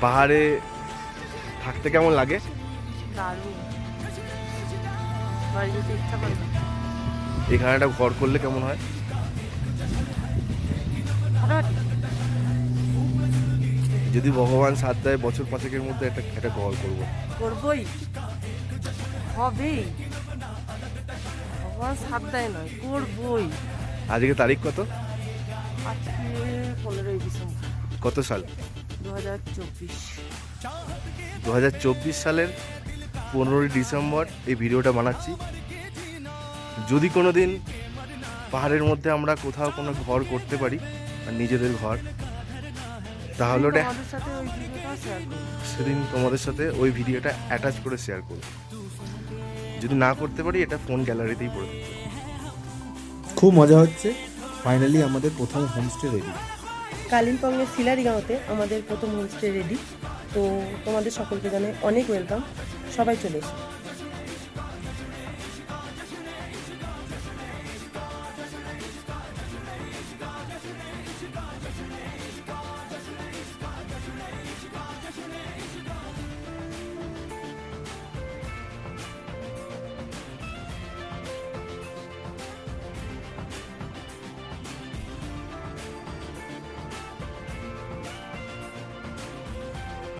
পাহাড়ে থাকতে কেমন লাগে। এখানে একটা ঘর করলে কেমন হয়? যদি ভগবান সাথ দেয় বছর পাঁচেকের মধ্যে একটা একটা ঘর করব। করবই। হবেই। ভগবান সাথ দেয় নয় করবই। আজকে তারিখ কত? আজকে পনেরোই ডিসেম্বর। কত সাল? দু হাজার চব্বিশ সালের পনেরোই ডিসেম্বর এই ভিডিওটা বানাচ্ছি। যদি কোনো দিন পাহাড়ের মধ্যে আমরা কোথাও কোনো ঘর করতে পারি আর নিজেদের ঘর তাহলে ওটা আমাদের সাথে ওই ভিডিওটা শেয়ার করব। সেদিন তোমাদের সাথে ওই ভিডিওটা অ্যাটাচ করে শেয়ার করব। যদি না করতে পারি এটা ফোন গ্যালারিতেই পড়ে খুব মজা হচ্ছে। ফাইনালি আমাদের প্রথম হোমস্টে রেডি কালিম্পংয়ের সিলারিগাঁওতে আমাদের প্রথম হোমস্টে রেডি। তো তোমাদের সকলকে জানে অনেক ওয়েলকাম সবাই চলে এসো।